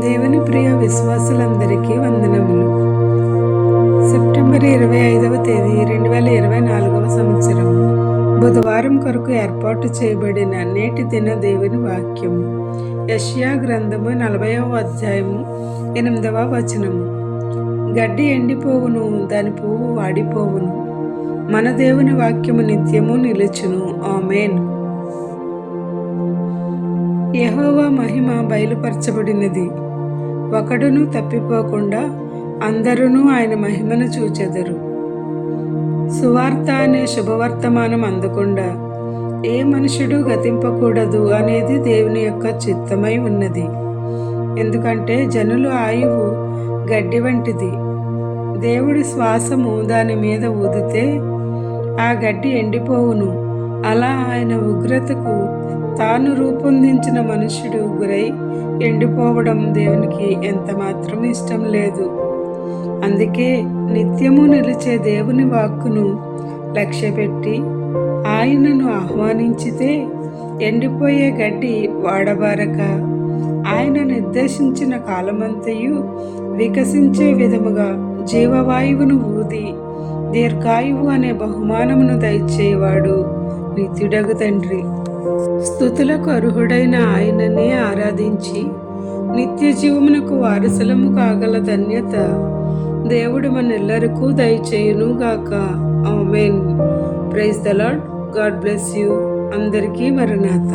దేవుని ప్రియ విశ్వాసులందరికీ వందనములు. సెప్టెంబర్ ఇరవై ఐదవ తేదీ రెండు వేల ఇరవై నాలుగవ సంవత్సరం. బుధవారం కొరకు ఏర్పాటు చేయబడిన నేటి దిన దేవుని వాక్యము. యష్యా గ్రంథము నలభైవ అధ్యాయము ఎనిమిదవ వచనము. గడ్డి ఎండిపోవును దాని పువ్వు వాడిపోవును. మన దేవుని వాక్యము నిత్యము నిలుచును. ఆమెన్. యహోవా మహిమ బయలుపరచబడినది. ఒకడును తప్పిపోకుండా అందరూ ఆయన మహిమను చూచెదరు. సువార్త అనే శుభవర్తమానం అందకుండా ఏ మనుషుడు గతింపకూడదు అనేది దేవుని యొక్క చిత్తమై ఉన్నది. ఎందుకంటే జనులు ఆయువు గడ్డి వంటిది. దేవుడి శ్వాసము దాని మీద ఊదితే ఆ గడ్డి ఎండిపోవును. అలా ఆయన ఉగ్రతకు తాను రూపొందించిన మనుష్యుడు గురై ఎండిపోవడం దేవునికి ఎంత మాత్రం ఇష్టం లేదు. అందుకే నిత్యము నిలిచే దేవుని వాక్కును లక్ష్యపెట్టి ఆయనను ఆహ్వానించితే ఎండిపోయే గడ్డి వాడబారక. ఆయన నిర్దేశించిన కాలమంతయు వికసించే విధముగా జీవవాయువును ఊది దీర్ఘాయువు అనే బహుమానమును దయచేవాడు నిత్యుడగు తండ్రి. స్థుతులకు అర్హుడైన ఆయననే ఆరాధించి నిత్య జీవమునకు వారసులము కాగల ధన్యత దేవుడు మనెల్లరికూ దయచేయును గాక amen. Praise the Lord God bless you. అందరికీ మరణాత.